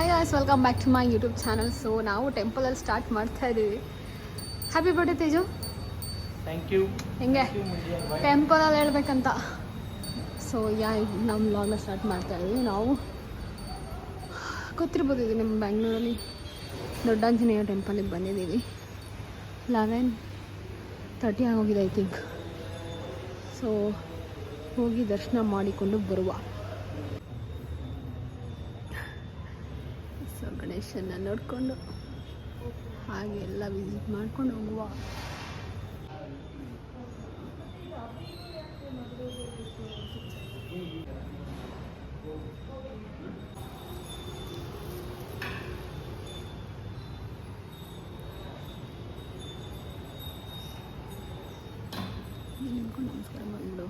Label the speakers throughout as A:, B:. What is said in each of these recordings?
A: Hi guys welcome back to my YouTube channel so ನಾವು ಟೆಂಪಲಲ್ಲಿ start ಮಾಡ್ತಾ ಇದ್ದೀವಿ. Happy birthday Teju
B: thank you
A: ಹೆಂಗೆ? ಟೆಂಪಲಲ್ಲಿ ಹೇಳ್ಬೇಕಂತ. ಸೊ ಯಾ ನಮ್ಮ ಲಾಗ್ನ ಸ್ಟಾರ್ಟ್ ಮಾಡ್ತಾ ಇದ್ದೀವಿ ನಾವು. ಗೊತ್ತಿರ್ಬೋದು ಇದು ನಮ್ಮ ದೊಡ್ಡ ಆಂಜನೇಯ ಟೆಂಪಲಿಗೆ ಬಂದಿದ್ದೀವಿ. ಲೆವೆನ್ ತರ್ಟಿ ಆಗೋಗಿದೆ ಐ ಥಿಂಕ್ ಸೊ ಹೋಗಿ ದರ್ಶನ ಮಾಡಿಕೊಂಡು ಬರುವ. ಸೊ ಗಣೇಶನ ನೋಡಿಕೊಂಡು ಹಾಗೆ ಎಲ್ಲ ವಿಸಿಟ್ ಮಾಡ್ಕೊಂಡು ಹೋಗುವ. ನಮಸ್ಕಾರ ಮಾಡಿಬಿಡು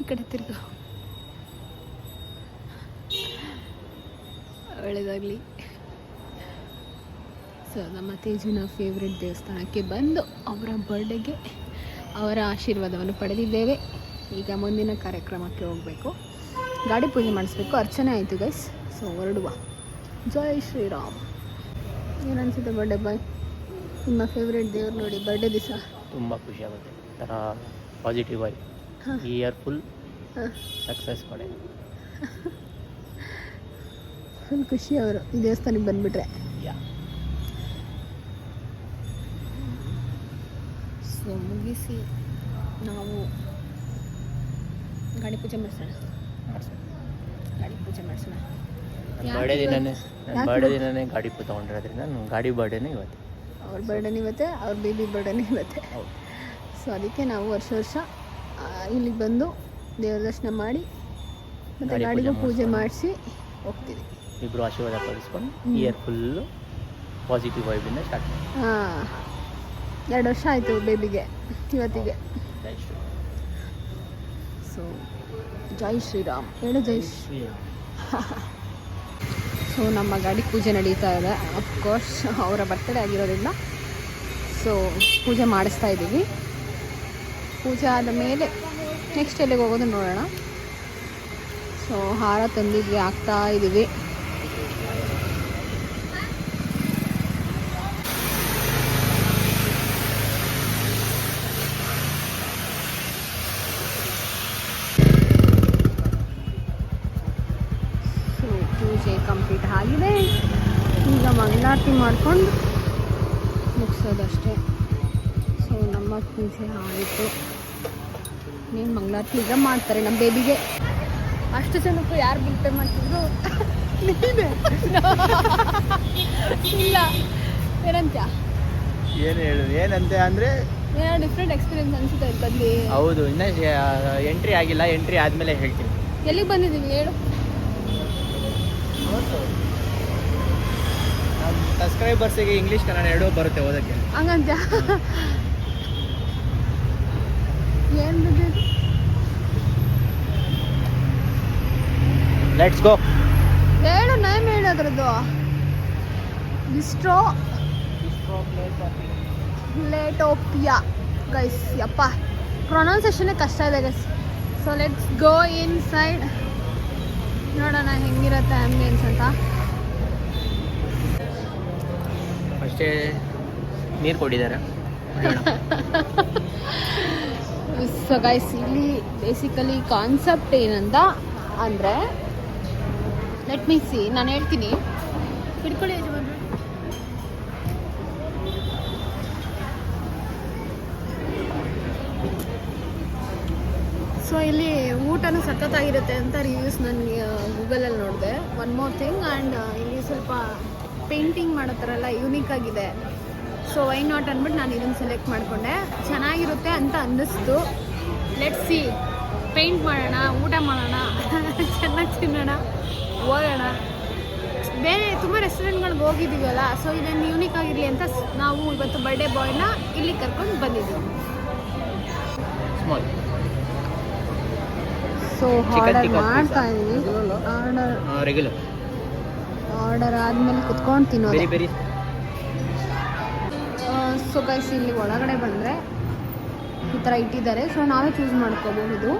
A: ಈ ಕಡೆ ತಿರ್ಗ. ಒಳ್ಳೆಯದಾಗಲಿ ಸೊ ನಮ್ಮ ತೇಜಿನ ಫೇವ್ರೆಟ್ ದೇವಸ್ಥಾನಕ್ಕೆ ಬಂದು ಅವರ ಬರ್ಡೇಗೆ ಅವರ ಆಶೀರ್ವಾದವನ್ನು ಪಡೆದಿದ್ದೇವೆ. ಈಗ ಮುಂದಿನ ಕಾರ್ಯಕ್ರಮಕ್ಕೆ ಹೋಗಬೇಕು. ಗಾಡಿ ಪೂಜೆ ಮಾಡಿಸ್ಬೇಕು. ಅರ್ಚನೆ ಆಯಿತು ಗೈಸ್ ಸೊ ಹೊರಡುವ. ಜೈ ಶ್ರೀರಾಮ್. ಏನನ್ಸುತ್ತೆ ಬರ್ಡೆ ಬಾಯ್ ನಿಮ್ಮ ಫೇವ್ರೆಟ್ ದೇವ್ರು ನೋಡಿ ಬರ್ಡೆ ದಿವಸ.
B: ತುಂಬ ಖುಷಿ ಆಗುತ್ತೆ. ಥರ ಪಾಸಿಟಿವ್ ಆಗಿ ಈ ಇಯರ್ ಫುಲ್ ಸಕ್ಸಸ್ ಪಡೆ
A: ಫುಲ್ ಖುಷಿ ಅವರು ಈ ದೇವಸ್ಥಾನಕ್ಕೆ ಬಂದ್ಬಿಟ್ರೆ.
B: ಯಾ
A: ಸೊ ಮುಗಿಸಿ ನಾವು ಗಾಡಿ ಪೂಜೆ ಮಾಡಿಸೋಣ. ಗಾಡಿ ಪೂಜೆ ಮಾಡಿಸೋಣ.
B: ಬರ್ಡೇ ದಿನನೇ ನನ್ನ ಬರ್ಡೇ ದಿನನೇ ಗಾಡಿ ಪೂ ತೊಗೊಂಡಿರೋದ್ರಿಂದ ನನ್ನ ಗಾಡಿ ಬರ್ಡೇನೇ ಇವತ್ತು.
A: ಅವ್ರ ಬರ್ಡೇನೇ ಇವತ್ತೆ ಅವ್ರ ಬೇಬಿ ಬರ್ಡೇನೇ ಇವತ್ತೆ. ಸೊ ಅದಕ್ಕೆ ನಾವು ವರ್ಷ ವರ್ಷ ಇಲ್ಲಿಗೆ ಬಂದು ದೇವ್ರ ದರ್ಶನ ಮಾಡಿ ಮತ್ತು
B: ಗಾಡಿ
A: ಗಾಡಿಗೂ
B: ಪೂಜೆ
A: ಪೂಜೆ ಮಾಡಿಸಿ ಹೋಗ್ತೀವಿ.
B: ಇಬ್ಬರು ಆಶೀರ್ವಾದ ಪಡಿಸ್ಕೊಂಡು. ಇಯರ್ ಫುಲ್ಲು ಪಾಸಿಟಿವ್ ವೈಬಿಂದ ಸ್ಟಾರ್ಟ್ ಮಾಡಿ
A: ಹಾಂ. ಎರಡು ವರ್ಷ ಆಯಿತು ಬೇಬಿಗೆ ಇವತ್ತಿಗೆ. ಸೊ ಜೈ ಶ್ರೀರಾಮ್ ಹೇಳು ಜೈ ಶ್ರೀ ಸೊ ನಮ್ಮ ಗಾಡಿ ಪೂಜೆ ನಡೀತಾ ಇದೆ. ಅಫ್ಕೋರ್ಸ್ ಅವರ ಬರ್ತಡೇ ಆಗಿರೋದ್ರಿಂದ. ಸೊ ಪೂಜೆ ಮಾಡಿಸ್ತಾ ಇದ್ದೀವಿ. ಪೂಜೆ ಆದ ಮೇಲೆ ನೆಕ್ಸ್ಟ್ ಎಲ್ಲಿಗೆ ಹೋಗೋದು ನೋಡೋಣ. ಸೊ ಹಾರ ತಂದಿದ್ವಿ ಹಾಕ್ತಾ ಇದ್ದೀವಿ ಸೊ ಪೂಜೆ ಕಂಪ್ಲೀಟ್ ಆಗಿದೆ ಮಂಗಳಾರತಿ ಮಾಡ್ಕೊಂಡು ಮುಗಿಸೋದಷ್ಟೇ. ಸೊ ನಮ್ಮ ಪೂಜೆ ಆಯಿತು. ನೀನು ಮಂಗಳಾರತಿ ಈಗ ಮಾಡ್ತಾರೆ ನಮ್ಮ ಬೇಬಿಗೆ ಅಷ್ಟು ಜನಕ್ಕೂ ಯಾರು ಬಿಲ್ ಪೇ ಮಾಡ್ತಿದ್ರು. ಇಲ್ಲ. ಏನಂತ
B: ಏನು ಹೇಳು ಏನಂತೆ ಅಂದರೆ?
A: ಏನೋ ಡಿಫ್ರೆಂಟ್ ಎಕ್ಸ್ಪೀರಿಯನ್ಸ್ ಅನ್ಸುತ್ತೆ ಇಲ್ಲಿ ಬಂದು.
B: ಹೌದು ಇನ್ನೂ ಎಂಟ್ರಿ ಆಗಿಲ್ಲ ಎಂಟ್ರಿ ಆದಮೇಲೆ ಹೇಳ್ತೀನಿ.
A: ಎಲ್ಲಿಗೆ ಬಂದಿದ್ದೀನಿ ಹೇಳು.
B: ಸಬ್ಸ್ಕ್ರೈಬರ್ಸಿಗೆ ಇಂಗ್ಲೀಷ್ ಕನ್ನಡ ಎರಡೂ ಬರುತ್ತೆ ಓದಕ್ಕೆ.
A: ಹಂಗಂತ? ಏನ್
B: ಲೆಟ್ಸ್ ಗೋ
A: ಹೇಳು ನೇಮ್ ಹೇಳು ಅದ್ರದ್ದು. ಡಿಸ್ಟ್ರೋ ಲೇಟೋಪಿಯಾ ಗೈಸ್ ಯಪ್ಪ. ಪ್ರೊನೌನ್ಸೇಷನ್ನೇ ಕಷ್ಟ ಇದೆ guys so let's go inside ನೋಡೋಣ ಹೆಂಗಿರುತ್ತೆ ಆಂಬಿಯನ್ಸ್ ಅಂತ.
B: ಅಷ್ಟೇ ನೀರು ಕೊಟ್ಟಿದ್ದಾರೆ
A: ಸೊ ಗೈಸ್ ಇಲ್ಲಿ ಬೇಸಿಕಲಿ ಕಾನ್ಸೆಪ್ಟ್ ಏನಂತ ಅಂದರೆ ಲೆಟ್ ಮೀ ಸಿ ನಾನು ಹೇಳ್ತೀನಿ. ಹಿಡ್ಕೊಳ್ಳಿ. ಸೊ ಇಲ್ಲಿ ಊಟನೂ ಸಖತ್ತಾಗಿರುತ್ತೆ ಅಂತ ರಿವ್ಯೂಸ್ ನನಗೆ ಗೂಗಲಲ್ಲಿ ನೋಡಿದೆ. ಒನ್ ಮೋರ್ ಥಿಂಗ್ ಆ್ಯಂಡ್ ಇಲ್ಲಿ ಸ್ವಲ್ಪ ಪೇಂಟಿಂಗ್ ಮಾಡೋ ಥರ ಎಲ್ಲ ಯೂನಿಕ್ ಆಗಿದೆ. ಸೊ ವೈ ನಾಟ್ ಅಂದ್ಬಿಟ್ಟು ನಾನು ಇದನ್ನು ಸೆಲೆಕ್ಟ್ ಮಾಡಿಕೊಂಡೆ. ಚೆನ್ನಾಗಿರುತ್ತೆ ಅಂತ ಅನ್ನಿಸ್ತು. ಲೆಟ್ ಸಿ ಪೇಂಟ್ ಮಾಡೋಣ ಊಟ ಮಾಡೋಣ ಚೆನ್ನಾಗಿ ತಿನ್ನೋಣ ಹೋಗೋಣ. ಬೇರೆ ತುಂಬ ರೆಸ್ಟೋರೆಂಟ್ಗಳಿಗೆ ಹೋಗಿದ್ದೀವಲ್ಲ ಸೊ ಇದನ್ನು ಯೂನಿಕ್ ಆಗಿರಲಿ ಅಂತ ನಾವು ಇವತ್ತು ಬರ್ಡೇ ಬಾಯ್ನ ಇಲ್ಲಿ ಕರ್ಕೊಂಡು ಬಂದಿದ್ದೀವಿ. ಸೊ ಆರ್ಡರ್ ಮಾಡ್ತಾ ಇದ್ದೀನಿ ಆರ್ಡರ್
B: ರೆಗ್ಯುಲರ್
A: ಆರ್ಡರ್ ಆದಮೇಲೆ ಕುತ್ಕೊಂಡು ತಿನ್ನೋದು. ಸೊ ಗೈಸ್ ಇಲ್ಲಿ ಒಳಗಡೆ ಬಂದರೆ ಈ ಥರ ಇಟ್ಟಿದ್ದಾರೆ. ಸೊ ನಾವೇ ಚೂಸ್ ಮಾಡ್ಕೋಬಹುದು.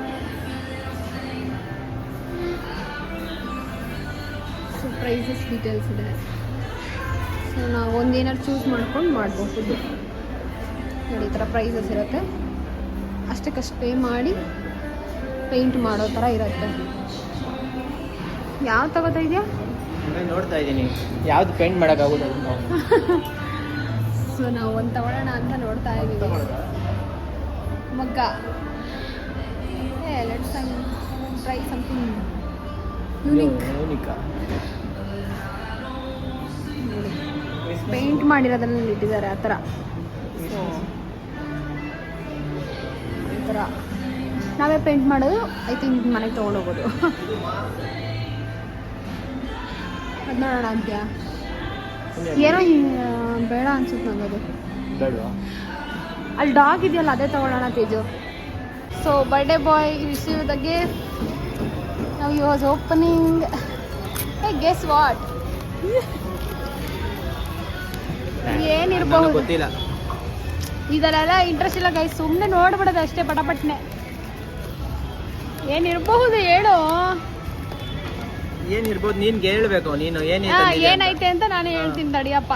A: ಪ್ರೈಸಸ್ ಡೀಟೇಲ್ಸ್ ಇದೆ. ಸೊ ನಾವು ಒಂದೇನಾದ್ರು ಚೂಸ್ ಮಾಡ್ಕೊಂಡು ಮಾಡಬಹುದು ನೋಡಿ ಈ ಥರ ಪ್ರೈಸಸ್ ಇರುತ್ತೆ. ಅಷ್ಟಕ್ಕಷ್ಟು ಪೇ ಮಾಡಿ ಪೇಂಟ್ ಮಾಡೋ ಥರ ಇರುತ್ತೆ. ಯಾವ ತಗೋತಾ ಇದೆಯಾ?
B: ನೋಡ್ತಾ ಇದ್ದೀನಿ. ಯಾವ್ದು ಪೇಂಟ್ ಮಾಡೋಕ್ಕಾಗೋದು
A: ಸೊ ನಾವು ಒಂದು ತಗೊಳ್ಳೋಣ ಅಂತ ನೋಡ್ತಾ ಇದ್ದೀವಿ ಮಗ್ಗ. ಲೆಟ್ಸ್ ಟ್ರೈ ಸಮಥಿಂಗ್ ಯೂನಿಕ್
B: ಯೂನಿಕ
A: ಪೇಂಟ್ ಮಾಡಿರೋದ್ರಲ್ಲಿ ಇಟ್ಟಿದ್ದಾರೆ ಆ ಥರ. ಸೊ ಈ ಥರ. ನಾವೇ ಪೇಂಟ್ ಮಾಡೋದು ಐ ಥಿಂಕ್ ಮನೆಗೆ ತೊಗೊಂಡೋಗೋದು ಅದು ನೋಡೋಣ ಅಂತ್ಯಾ ಏನೋ ಬೇಡ ಅನ್ಸುತ್ತೆ ನಂಗೆ ಅದು.
B: ಬೇಡವಾ
A: ಅಲ್ಲಿ ಡಾಗ್ ಇದೆಯಲ್ಲ ಅದೇ ತಗೊಳ್ಳೋಣ Teju. So birthday boy receive the gift ನಾವು you was opening a guess what ಏನಿರ್ಬಹುದು?
B: ನನಗ್ ಗೊತ್ತಿಲ್ಲ.
A: ಇದರಲ್ಲ ಇಂಟ್ರೆಸ್ಟ್ ಇಲ್ಲ ಗೈ ಸುಮ್ಮನೆ ನೋಡ್ಬಿಡೋದು ಅಷ್ಟೇ ಪಟಪಟ್ನೆ. ಏನಿರಬಹುದು ಹೇಳು.
B: ಏನಿರ್ಬೋದು ನೀನ್ ಹೇಳ್ಬೇಕು ನೀನು
A: ಹಾ,
B: ಏನಿದೆ
A: ಏನೈತೆ ಅಂತ ನಾನು ಹೇಳ್ತೀನಿ ತಡಿಯಪ್ಪ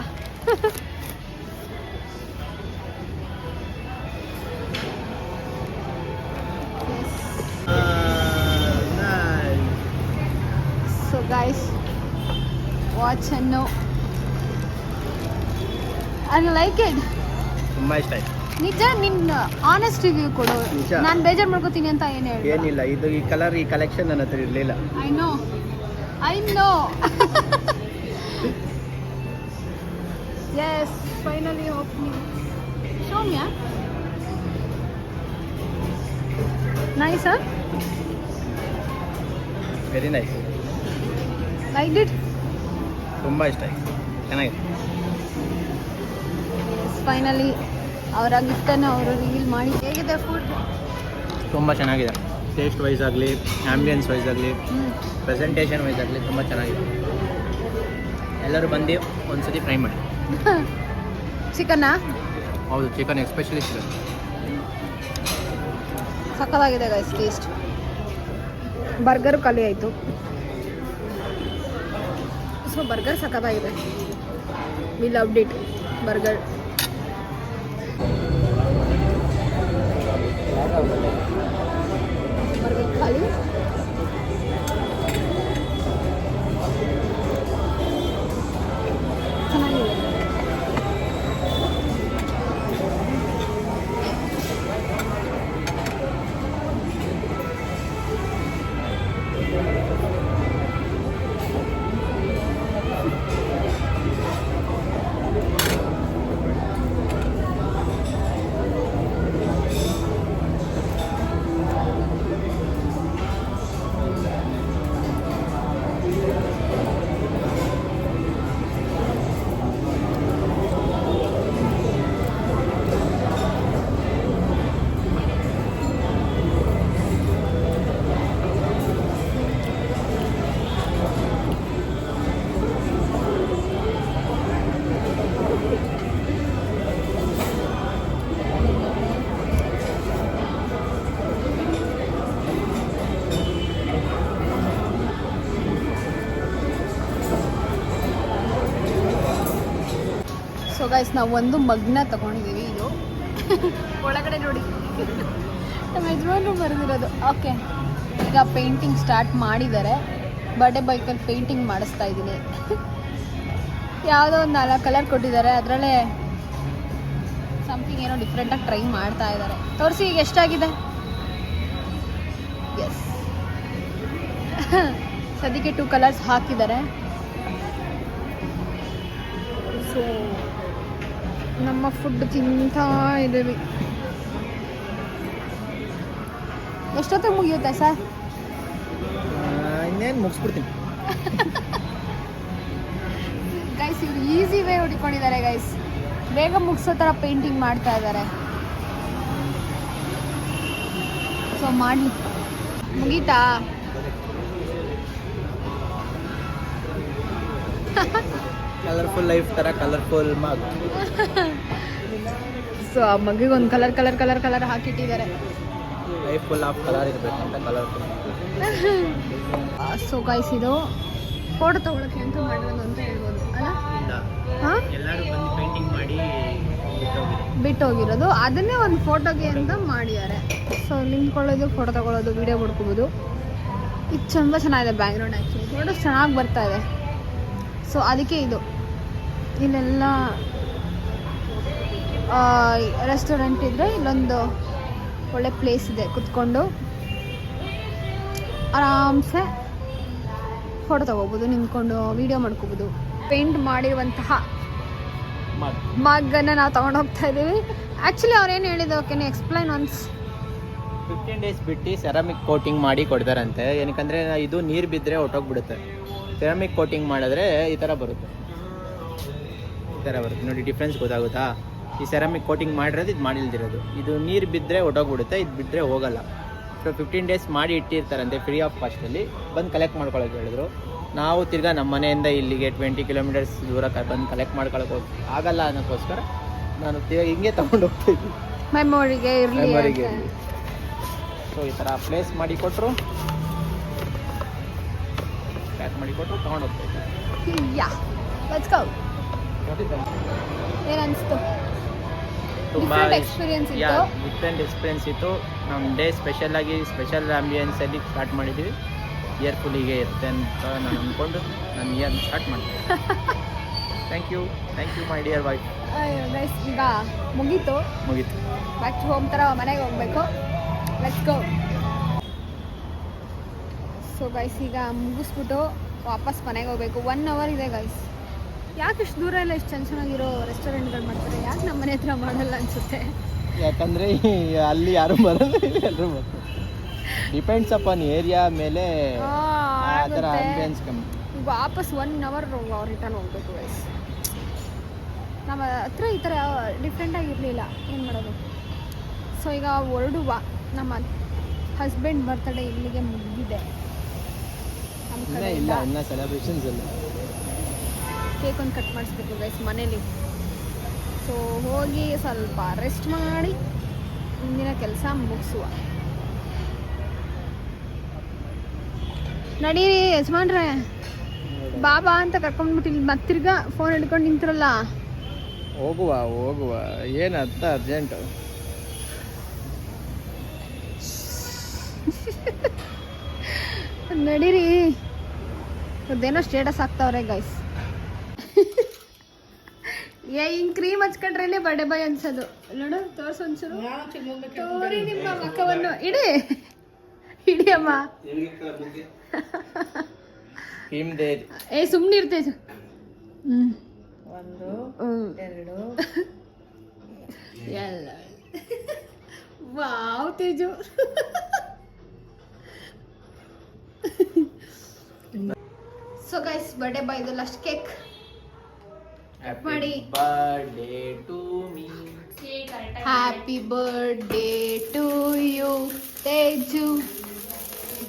A: ಸೊ ಗೈಸ್ ವಾಚ್ ಅನ್ನು ಐ ಲೈಕ್ ಇಟ್
B: ತುಂಬಾ ಇಷ್ಟ ಆಯ್ತು.
A: ನಿಜ ನಿನ್ನ ಆನೆಸ್ಟ್ ರಿವ್ಯೂ ಕೊಡು.
B: ನಿಜ.
A: ನಾನು ಬೇಜಾರು ಮಾಡ್ಕೋತೀನಿ ಅಂತ ಏನು ಹೇಳಿ
B: ಏನಿಲ್ಲ ಇದು ಈ ಕಲರ್ ಈ ಕಲೆಕ್ಷನ್ ನನ್ನ ಹತ್ರ ಇರ್ಲಿಲ್ಲ.
A: I know I know yes finally opening Soumya nice
B: very nice
A: like it
B: ತುಂಬಾ ಇಷ್ಟ ಆಯ್ತು. ಚೆನ್ನಾಗಿದೆ.
A: ಫೈನಲಿ ಅವರ ಗಿಫ್ಟನ್ನು ಅವರು ರೀಲ್ ಮಾಡಿ. ಹೇಗಿದೆ ಫುಡ್
B: ತುಂಬ ಚೆನ್ನಾಗಿದೆ. ಟೇಸ್ಟ್ ವೈಸ್ ಆಗಲಿ ಆ್ಯಂಬಿಯನ್ಸ್ ವೈಸ್ ಆಗಲಿ ಪ್ರೆಸೆಂಟೇಷನ್ ವೈಸ್ ಆಗಲಿ ತುಂಬ ಚೆನ್ನಾಗಿದೆ. ಎಲ್ಲರೂ ಬಂದು ಒಂದ್ಸತಿ ಫ್ರೈ ಮಾಡಿ.
A: ಚಿಕನ್ನ
B: ಹೌದು ಚಿಕನ್ ಎಸ್ಪೆಷಲಿ ಚಿಕನ್
A: ಸಕ್ಕತ್ತಾಗಿದೆ ಗೈಸ್ ಟೇಸ್ಟ್ ಬರ್ಗರ್ ಖಾಲಿ ಆಯಿತು. ಸೊ ಬರ್ಗರ್ ಸಕ್ಕತ್ತಾಗಿದೆ ವಿ ಲವ್ಡ್ ಇಟ್ ಬರ್ಗರ್ ಚೆನ್ನಾಗಿದೆ ಗೈಸ್ ನಾವು ಒಂದು ಮಗ್ನ ತಗೊಂಡಿದ್ದೀವಿ ಇದು. ಒಳಗಡೆ ನೋಡಿ. ನಮ್ಮ ಯಜಮಾನ್ರು ಬರೆದಿರೋದು. ಓಕೆ ಈಗ ಪೇಂಟಿಂಗ್ ಸ್ಟಾರ್ಟ್ ಮಾಡಿದ್ದಾರೆ. ಬರ್ಡೇ ಬೈಕಲ್ಲಿ ಪೇಂಟಿಂಗ್ ಮಾಡಿಸ್ತಾ ಇದ್ದೀನಿ. ಯಾವುದೋ ಒಂದು ನಾಲ್ಕು ಕಲರ್ ಕೊಟ್ಟಿದ್ದಾರೆ. ಅದರಲ್ಲೇ ಸಮಥಿಂಗ್ ಏನೋ ಡಿಫ್ರೆಂಟಾಗಿ ಟ್ರೈ ಮಾಡ್ತಾ ಇದ್ದಾರೆ. ತೋರಿಸಿ, ಈಗ ಎಷ್ಟಾಗಿದೆ? ಎಸ್ ಸದ್ಯಕ್ಕೆ ಟೂ ಕಲರ್ಸ್ ಹಾಕಿದ್ದಾರೆ. ಸೊ ನಮ್ಮ ಫುಡ್ ತಿಂತಾ ಇದ್ದೀವಿ. ಎಷ್ಟೊತ್ತಿಗೆ ಮುಗಿಯುತ್ತೆ ಸರ್?
B: ಇನ್ನೇನು ಮುಗಿಸ್ಬಿಡ್ತೀನಿ.
A: ಗೈಸ್ ಇವ್ರು ಈಸಿ ವೇ ಹುಡ್ಕೊಂಡಿದ್ದಾರೆ ಗೈಸ್ ಬೇಗ ಮುಗಿಸೋ ಥರ ಪೇಂಟಿಂಗ್ ಮಾಡ್ತಾ ಇದ್ದಾರೆ. ಸೊ ಮಾಡಿ. ಮುಗೀತಾ?
B: ಕಲರ್ಫುಲ್ ಲೈಫ್ ತರ ಕಲರ್ಫುಲ್ ಮಗ್
A: ಸೊ ಆ ಮಗಿಗೆ ಒಂದು ಕಲರ್ ಕಲರ್ ಕಲರ್ ಕಲರ್ ಹಾಕಿಟ್ಟಿದ್ದಾರೆ.
B: ಲೈಫ್ ಫುಲ್ ಆಫ್ ಕಲರ್ ಇರಬೇಕು ಅಂತ ಕಲರ್ಫುಲ್
A: ಸೊ ಗೈಸ್ ಇದು ಫೋಟೋ ತಗೊಳಕ್ಕೆ ಅಂತ ಮಾಡಿರೋದು ಅಂತ ಹೇಳ್ಬೋದು ಅಲ್ಲ?
B: ಇಲ್ಲ. ಎಲ್ಲರೂ ಬಂದು ಪೇಂಟಿಂಗ್ ಮಾಡಿ
A: ಬಿಟ್ಟೋಗಿರೋದು. ಹೋಗಿರೋದು ಅದನ್ನೇ ಒಂದು ಫೋಟೋಗೆ ಅಂತ ಮಾಡಿದ್ದಾರೆ. ಸೊ ನಿಂತ್ಕೊಳ್ಳೋದು ಫೋಟೋ ತಗೊಳ್ಳೋದು ವಿಡಿಯೋ ಮಾಡ್ಕೋಬೋದು ಇದು ತುಂಬ ಚೆನ್ನಾಗಿದೆ ಬ್ಯಾಕ್ಗ್ರೌಂಡ್ ಆ್ಯಕ್ಚುಲಿ ಫೋಟೋಸ್ ಚೆನ್ನಾಗಿ ಬರ್ತಾ ಇದೆ. ಸೊ ಅದಕ್ಕೆ ಇದು. ಇಲ್ಲೆಲ್ಲ ರೆಸ್ಟೋರೆಂಟ್ ಇದ್ದರೆ ಇಲ್ಲೊಂದು ಒಳ್ಳೆ ಪ್ಲೇಸ್ ಇದೆ ಕುತ್ಕೊಂಡು. ಆರಾಮ್ಸೆ ಫೋಟೋ ತಗೋಬೋದು ನಿಂತ್ಕೊಂಡು ವಿಡಿಯೋ ಮಾಡ್ಕೋಬೋದು. ಪೇಂಟ್ ಮಾಡಿರುವಂತಹ ಮಗ್ಗನ್ನು ನಾವು ತಗೊಂಡು ಹೋಗ್ತಾ ಇದ್ದೀವಿ. ಆ್ಯಕ್ಚುಲಿ ಅವ್ರೇನು ಹೇಳಿದ್ದು ಓಕೆನೆ ಎಕ್ಸ್ಪ್ಲೈನ್ ಒನ್ಸ್
B: ಫಿಫ್ಟೀನ್ ಡೇಸ್ ಬಿಟ್ಟು ಸೆರಾಮಿಕ್ ಕೋಟಿಂಗ್ ಮಾಡಿ ಕೊಡ್ತಾರಂತೆ. ಏನಕ್ಕಂದರೆ ಇದು ನೀರು ಬಿದ್ದರೆ ಹೊಟ್ಟೋಗ್ಬಿಡುತ್ತೆ ಸೆರಾಮಿಕ್ ಕೋಟಿಂಗ್ ಮಾಡಿದ್ರೆ ಈ ಥರ ಬರುತ್ತೆ. ಥರ ಬರುತ್ತೆ ನೋಡಿ ಡಿಫ್ರೆನ್ಸ್ ಗೊತ್ತಾಗುತ್ತಾ? ಈ ಸೆರಾಮಿಕ್ ಕೋಟಿಂಗ್ ಮಾಡಿರೋದು ಇದು ಮಾಡಿಲ್ದಿರೋದು. ಇದು ನೀರು ಬಿದ್ದರೆ ಹೊಟ್ಟೋಗ್ಬಿಡುತ್ತೆ ಇದು ಬಿದ್ದರೆ ಹೋಗಲ್ಲ. ಸೊ ಫಿಫ್ಟೀನ್ ಡೇಸ್ ಮಾಡಿ ಇಟ್ಟಿರ್ತಾರಂತೆ ಫ್ರೀ ಆಫ್ ಕಾಸ್ಟಲ್ಲಿ ಬಂದು ಕಲೆಕ್ಟ್ ಮಾಡ್ಕೊಳಕ್ಕೆ ಹೇಳಿದ್ರು. ನಾವು ತಿರ್ಗಾ ನಮ್ಮ ಮನೆಯಿಂದ ಇಲ್ಲಿಗೆ ಟ್ವೆಂಟಿ ಕಿಲೋಮೀಟರ್ಸ್ ದೂರ ಬಂದು ಕಲೆಕ್ಟ್ ಮಾಡ್ಕೊಳಕ್ಕೆ ಹೋಗಿ ಆಗಲ್ಲ ಅನ್ನೋಕ್ಕೋಸ್ಕರ ನಾನು ತಿರ್ಗಾ ಹಿಂಗೆ ತೊಗೊಂಡು
A: ಮೆಮೊರಿಗೆ
B: ಮೆಮೊರಿಗೆ ಸೊ ಈ ಥರ ಪ್ಲೇಸ್ ಮಾಡಿ ಕೊಟ್ಟರು ಪ್ಯಾಕ್ ಮಾಡಿ ಕೊಟ್ಟರು ತೊಗೊಂಡು ಹೋಗ್ತಾ
A: ಯಾ ಲೆಟ್ಸ್ ಗೋ ಏನು ಅನಿಸ್ತು
B: ತುಂಬ
A: ಇತ್ತು.
B: ಡಿಫ್ರೆಂಟ್ ಎಕ್ಸ್ಪೀರಿಯನ್ಸ್ ಇತ್ತು. ನಮ್ಮ ಡೇ ಸ್ಪೆಷಲ್ ಆಗಿ ಸ್ಪೆಷಲ್ ಆಂಬಿಯನ್ಸಲ್ಲಿ ಸ್ಟಾರ್ಟ್ ಮಾಡಿದ್ದೀವಿ ಇಯರ್ ಹೀಗೆ ಇರುತ್ತೆ ಅಂತ ನಾನು ಅಂದ್ಕೊಂಡು ನಾನು ಇಯರ್ ಸ್ಟಾರ್ಟ್ ಮಾಡ್ತೀನಿ thank you thank you my dear wife
A: ಈಗ ಮುಗೀತು.
B: ಮುಗೀತು.
A: ಬ್ಯಾಕ್ ಹೋಮ್ ಥರ ಮನೆಗೆ ಹೋಗ್ಬೇಕು. ಲೆಟ್ಸ್ ಗೋ ಸೊ ಗೈಸ್ ಈಗ ಮುಗಿಸ್ಬಿಟ್ಟು ವಾಪಸ್ ಮನೆಗೆ ಹೋಗ್ಬೇಕು. ಒನ್ ಅವರ್ ಇದೆ ಗೈಸ್ ಯಾಕೆ ಇಷ್ಟು ದೂರ ಎಲ್ಲ ಇಷ್ಟು ಚೆನ್ನ ಚೆನ್ನಾಗಿರೋ ರೆಸ್ಟೋರೆಂಟ್ಗಳು ಮಾಡ್ತಾರೆ? ಯಾಕೆ ನಮ್ಮ ಮನೆ ಹತ್ರ ಮಾಡಲ್ಲ ಅನ್ಸುತ್ತೆ?
B: ಯಾಕಂದರೆ ಅಲ್ಲಿ ಯಾರು ಬರಲ್ಲ ಇಲ್ಲಿ ಎಲ್ಲರೂ ಬರ್ತಾರೆ ಡಿಪೆಂಡ್ಸ್ ಅಪಾನ್ ಏರಿಯಾ ಮೇಲೆ ಆ ಥರ ಆಂಬಿಯನ್ಸ್ ಕಮ್ಮಿ.
A: ವಾಪಸ್ ಒನ್ ಅವರ್ ರಿಟರ್ನ್ ಹೋಗ್ಬೇಕು ಗೈಸ್ ನಮ್ಮ ಹತ್ರ ಈ ಥರ ಡಿಫ್ರೆಂಟಾಗಿ ಇರಲಿಲ್ಲ. ಏನು ಮಾಡೋದು? ಸೊ ಈಗ ಹೊರಡುವ. ನಮ್ಮ ಹಸ್ಬೆಂಡ್ ಬರ್ತಡೇ ಇಲ್ಲಿಗೆ ಮುಗಿದಿದೆ.
B: ಇಲ್ಲ ಇನ್ನ ಸೆಲೆಬ್ರೇಷನ್ಸ್ ಇಲ್ಲ.
A: ಕೇಕ್ ಒಂದು ಕಟ್ ಮಾಡಿಸ್ಬೇಕು ಗೈಸ್ ಮನೇಲಿ. ಸೊ ಹೋಗಿ ಸ್ವಲ್ಪ ರೆಸ್ಟ್ ಮಾಡಿ ಮುಂದಿನ ಕೆಲಸ ಮುಗಿಸುವ. ನಡೀರಿ ಯಜಮಾನ್ರೆ. ಬಾಬಾ ಅಂತ ಕರ್ಕೊಂಡ್ಬಿಟ್ಟು ಇಲ್ಲಿ ಮತ್ತೆ ತಿರ್ಗಾ ಫೋನ್ ಹಿಡ್ಕೊಂಡು ನಿಂತಿರಲ್ಲ.
B: ಹೋಗುವ ಹೋಗುವ. ಏನು ಅರ್ಥ ಅರ್ಜೆಂಟ್
A: ನಡೀರಿ. ಅದೇನೋ ಸ್ಟೇಟಸ್ ಹಾಕ್ತಾವ್ರೆ ಗೈಸ್ ಏ ಹಿಂಗ್ ಕ್ರೀಮ್ ಹಚ್ಕೊಂಡ್ರೇನೆ ಬಡೆ ಬಾಯ್ ಅನ್ಸೋದು. ನೋಡು ತೋರ್ಸು ಒಂಚೂರು. ತೋರಿ ನಿಮ್ಮ ಮಕ್ಕವನ್ನು. ಇಡಿ. ಇಡಿ ಅಮ್ಮ ಏ ಸುಮ್ಮನೆ ಇರ್ತೈತೆ ಹ್ಮ್.
C: ಒಂದು. ಎರಡು.
A: ಎಲ್ಲ. Wow Teju. So guys birthday boy last last cake ಮಾಡಿ.
B: Birthday to me
A: happy birthday to you Teju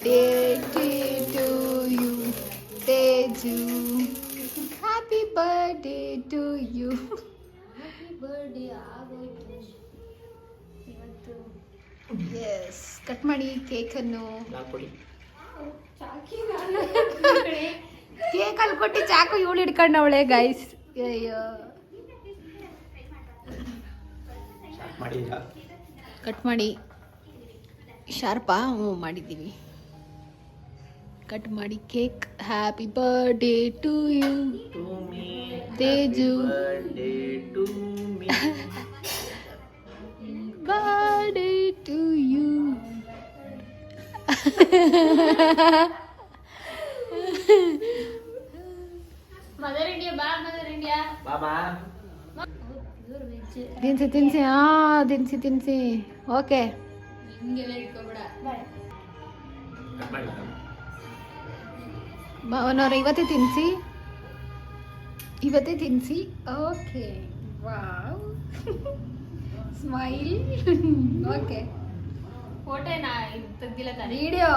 A: day to you Teju happy birthday to you birthday ಆಗೋಯ್ತು ಇವತ್ತು ಎಸ್ ಕಟ್ ಮಾಡಿ ಕೇಕನ್ನು
B: ಕೊಡಿ
A: ಕೇಕ್ ಅಲ್ಲಿ ಕೊಟ್ಟು ಚಾಕು ಇವಳು ಹಿಡ್ಕೊಂಡವಳೆ ಗೈಸ್ ಅಯ್ಯೋ ಕಟ್ ಮಾಡಿ. ಶಾರ್ಪಾ ಹ್ಞೂ ಮಾಡಿದ್ದೀವಿ. ಕಟ್ ಮಾಡಿ cake happy birthday to you
B: to me
A: Teju
B: birthday to you
A: mother India you
B: ಬಾಬಾ
A: ತಿನ್ಸಿ ತಿನ್ಸಿ ಹಾ ತಿನ್ಸಿ ತಿನ್ಸಿ ಓಕೆ ಅವನವ್ರ ಇವತ್ತೇ ತಿನ್ಸಿ ಇವತ್ತೇ ತಿನ್ಸಿ okay wow smile okay
C: photo ನಾ ತೆಗ್ದಿಲ್ಲ
A: ವಿಡಿಯೋ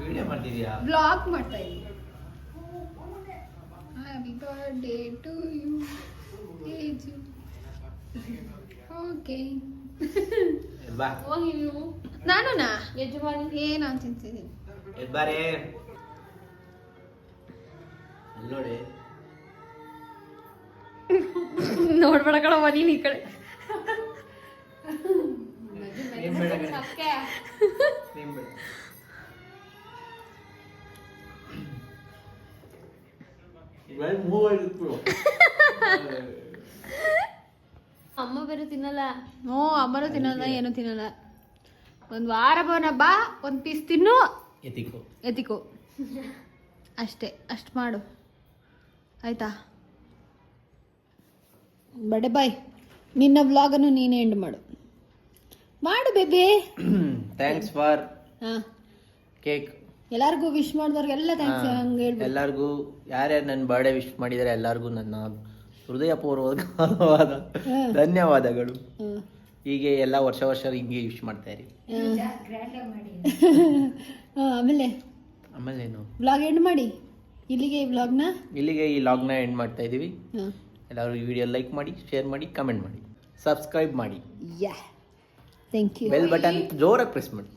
B: ವಿಡಿಯೋ ಮಾಡ್ತಿದ್ಯಾ
A: ಬ್ಲಾಗ್ ಮಾಡ್ತಾ ಇದ್ದೀನಿ ಹ್ಯಾಪಿ ಬರ್ಡೇ ಟು ಯು ಏಜು ಓಕೆ
B: ಬಾ
C: ಹೋಗಿ ನೀವು
A: ನಾನುನಾ?
C: ಯಜಮಾನಿ.
A: ಏನು ಅಂತ ತಿಂತಿದ್ದೀನಿ
B: ಬಾರೇ ನೋಡಿ.
C: ನೋಡ್ಬೇಡ ಕಣ ನೀನ್ ಈ ಕಡೆ.
B: ಇವಾಗ ಮೂವ್ ಆಗಿತ್ತು
C: ಅಮ್ಮ ಬೇರೆ ತಿನ್ನಲ್ಲ.
A: ಹ್ಞೂ ಅಮ್ಮನೂ ತಿನ್ನಲ್ಲ ಏನೂ ತಿನ್ನಲ್ಲ. ಒಂದು ವಾರ ಬೋನ ಬಾ ಒಂದು ಪೀಸ್ ತಿನ್ನು.
B: ಎತಿಕೋ
A: ಎತ್ತಿಕೋ. ಅಷ್ಟೇ ಅಷ್ಟು ಮಾಡು. ಆಯ್ತಾ? ಬಡೆ ಬಾಯ್ ನಿನ್ನ ವ್ಲಾಗನ್ನು ನೀನೇ ಎಂಡ್ ಮಾಡು. ಮಾಡು ಬೇಬಿ.
B: ಥ್ಯಾಂಕ್ಸ್ ಫಾರ್
A: ಹಾಂ.
B: ಕೇಕ್
A: ಎಲ್ಲರಿಗೂ ವಿಶ್ ಮಾಡಿದವ್ರಿಗೆಲ್ಲ ಥ್ಯಾಂಕ್ಸ್ ಹಂಗೆ ಹೇಳ್ಬೋದು
B: ಎಲ್ಲರಿಗೂ ಯಾರ್ಯಾರು ನನ್ನ ಬರ್ಡೇ ವಿಶ್ ಮಾಡಿದ್ದಾರೆ ಎಲ್ಲರಿಗೂ ನನ್ನ ಹೃದಯಪೂರ್ವಕವಾದ. ಧನ್ಯವಾದಗಳು. ಹೀಗೆ ಎಲ್ಲ ವರ್ಷ ವರ್ಷ ಹಿಂಗೆ ವಿಶ್ ಮಾಡ್ತಾ ಇರಿ.
A: ಆಮೇಲೆ?
B: ಆಮೇಲೆ ಏನು?
A: ವ್ಲಾಗ್ ಎಂಡ್ ಮಾಡಿ? ಇಲ್ಲಿಗೆ ಈ ವ್ಲಾಗ್ನ
B: ಇಲ್ಲಿಗೆ ಈ ಲಾಗ್ನ ಎಂಡ್ ಮಾಡ್ತಾ ಇದ್ದೀವಿ ಎಲ್ಲರೂ ಈ ವಿಡಿಯೋ ಲೈಕ್ ಮಾಡಿ ಶೇರ್ ಮಾಡಿ ಕಮೆಂಟ್ ಮಾಡಿ. ಸಬ್ಸ್ಕ್ರೈಬ್ ಮಾಡಿ.
A: Yeah thank you
B: bell button ಜೋರಾಗಿ ಪ್ರೆಸ್ ಮಾಡಿ.